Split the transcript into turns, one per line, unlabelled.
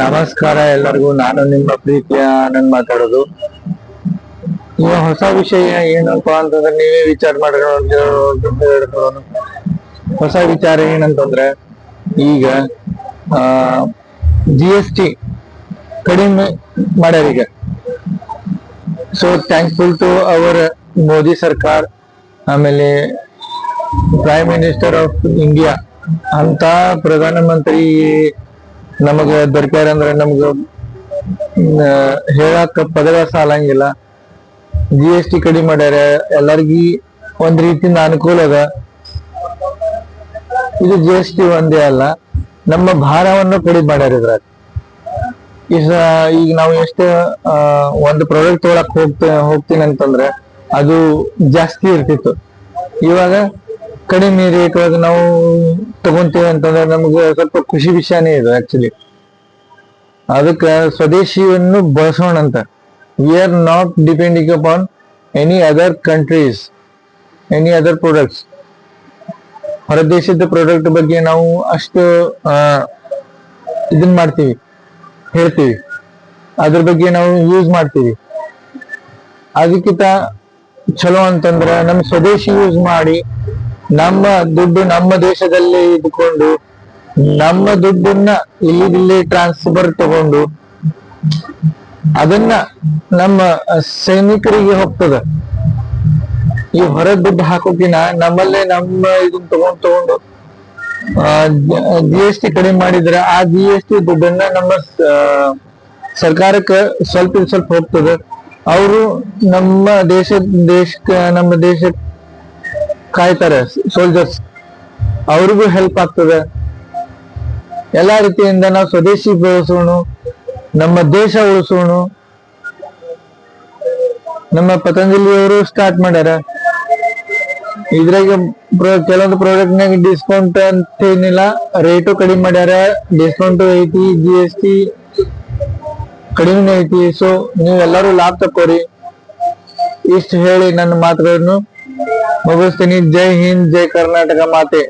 ನಮಸ್ಕಾರ ಎಲ್ಲರಿಗೂ. ನಾನು ನಿಮ್ಮ ಪ್ರೀತಿಯ ಆನಂದ್ ಮಾತಾಡೋದು. ಈ ಹೊಸ ವಿಷಯ ಏನಪ್ಪ ಅಂತಂದ್ರೆ ನೀವೇ ವಿಚಾರ ಮಾಡ್ಕೊಂಡು ಹೊಸ ವಿಚಾರ ಏನಂತಂದ್ರೆ, ಈಗ ಜಿ ಎಸ್ ಟಿ ಕಡಿಮೆ ಮಾಡ್ಯಾರ ಈಗ. So thankful to our Modi ಸರ್ಕಾರ, ಆಮೇಲೆ ಪ್ರೈಮ್ ಮಿನಿಸ್ಟರ್ ಆಫ್ ಇಂಡಿಯಾ ಅಂತ ಪ್ರಧಾನಮಂತ್ರಿ ನಮಗ ದೊರಕ್ಯಾರ ಅಂದ್ರೆ ನಮ್ಗ ಹೇಳಾಕ ಪದಗಳ ಸಾಲಂಗಿಲ್ಲ. ಜಿ ಎಸ್ ಟಿ ಕಡಿಮೆ ಮಾಡ್ಯಾರ, ಎಲ್ಲರಿಗಿ ಒಂದ್ ರೀತಿಯಿಂದ ಅನುಕೂಲ ಅದ. ಇದು ಜಿ ಎಸ್ ಟಿ ಒಂದೇ ಅಲ್ಲ, ನಮ್ಮ ಭಾರವನ್ನು ಕಡಿಮೆ ಮಾಡ್ಯಾರ ಇದ್ರಾಗ. ಈಗ ಈಗ ನಾವು ಎಷ್ಟು ಒಂದು ಪ್ರಾಡಕ್ಟ್ ತೊಗೊಳಕ್ ಹೋಗ್ತೇ, ಹೋಗ್ತೀನಿ ಅಂತಂದ್ರೆ, ಅದು ಜಾಸ್ತಿ ಇರ್ತಿತ್ತು. ಇವಾಗ ಕಡಿಮೆ ರೇಟ್ ಒಳಗೆ ನಾವು ತಗೊಂತೀವಿ ಅಂತಂದ್ರೆ ನಮ್ಗೆ ಸ್ವಲ್ಪ ಖುಷಿ ವಿಷಯನೇ ಇದು ಆಕ್ಚುಲಿ ಅದಕ್ಕೆ ಸ್ವದೇಶಿಯನ್ನು ಬಳಸೋಣ ಅಂತ we are not depending upon any other countries any other products ಹೊರ ದೇಶದ ಪ್ರಾಡಕ್ಟ್ ಬಗ್ಗೆ ನಾವು ಅಷ್ಟು ಇದನ್ನ ಇದನ್ ಮಾಡ್ತೀವಿ, ಹೇಳ್ತೀವಿ. ಅದ್ರ ಬಗ್ಗೆ ನಾವು ಯೂಸ್ ಮಾಡ್ತೀವಿ. ಅದಕ್ಕಿಂತ ಚಲೋ ಅಂತಂದ್ರೆ ನಮ್ಮ ಸ್ವದೇಶಿ ಯೂಸ್ ಮಾಡಿ ನಮ್ಮ ದುಡ್ಡು ನಮ್ಮ ದೇಶದಲ್ಲೇ ಇದ್ಕೊಂಡು, ನಮ್ಮ ದುಡ್ಡನ್ನ ಇಲ್ಲಿ ಟ್ರಾನ್ಸ್ಫರ್ ತಗೊಂಡು, ಅದನ್ನ ನಮ್ಮ ಸೈನಿಕರಿಗೆ ಹೋಗ್ತದ. ಈ ಹೊರ ದುಡ್ಡು ಹಾಕೋಕಿನ ನಮ್ಮಲ್ಲೇ ನಮ್ಮ ಇದನ್ನ ತಗೊಂಡ್ ತಗೊಂಡು ಜಿ ಎಸ್ ಟಿ ಕಡಿಮೆ ಮಾಡಿದ್ರೆ ಆ ಜಿ ಎಸ್ ಟಿ ದುಡ್ಡನ್ನ ನಮ್ಮ ಸರ್ಕಾರಕ್ಕೆ ಸ್ವಲ್ಪ ಸ್ವಲ್ಪ ಹೋಗ್ತದೆ. ಅವರು ನಮ್ಮ ದೇಶ, ದೇಶಕ್ಕೆ, ನಮ್ಮ ದೇಶ ಕಾಯ್ತಾರೆ ಸೋಲ್ಜರ್ಸ್ ಅವ್ರಿಗೂ ಹೆಲ್ಪ್ ಆಗ್ತದೆ. ಎಲ್ಲಾ ರೀತಿಯಿಂದ ನಾವು ಸ್ವದೇಶಿ ಬೆಳೆಸೋಣ, ನಮ್ಮ ದೇಶ ಉಳಿಸೋಣ. ನಮ್ಮ ಪತಂಜಲಿಯವರು ಸ್ಟಾರ್ಟ್ ಮಾಡ್ಯಾರ. ಇದ್ರಾಗ ಕೆಲವೊಂದು ಪ್ರಾಡಕ್ಟ್ ನಾಗ ಡಿಸ್ಕೌಂಟ್ ಅಂತ ಏನಿಲ್ಲ ರೇಟು ಕಡಿಮೆ ಮಾಡ್ಯಾರ. ಡಿಸ್ಕೌಂಟ್ ಐತಿ ಜಿ ಎಸ್ ಟಿ ಕಡಿಮೆ ಐತಿ. ಸೊ ನೀವೆಲ್ಲರೂ ಲಾಭ ತಕೋರಿ ಇಷ್ಟು ಹೇಳಿ ನನ್ನ ಮಾತುಗಳನ್ನು. मगस्तनी जय हिंद जय कर्नाटक माते।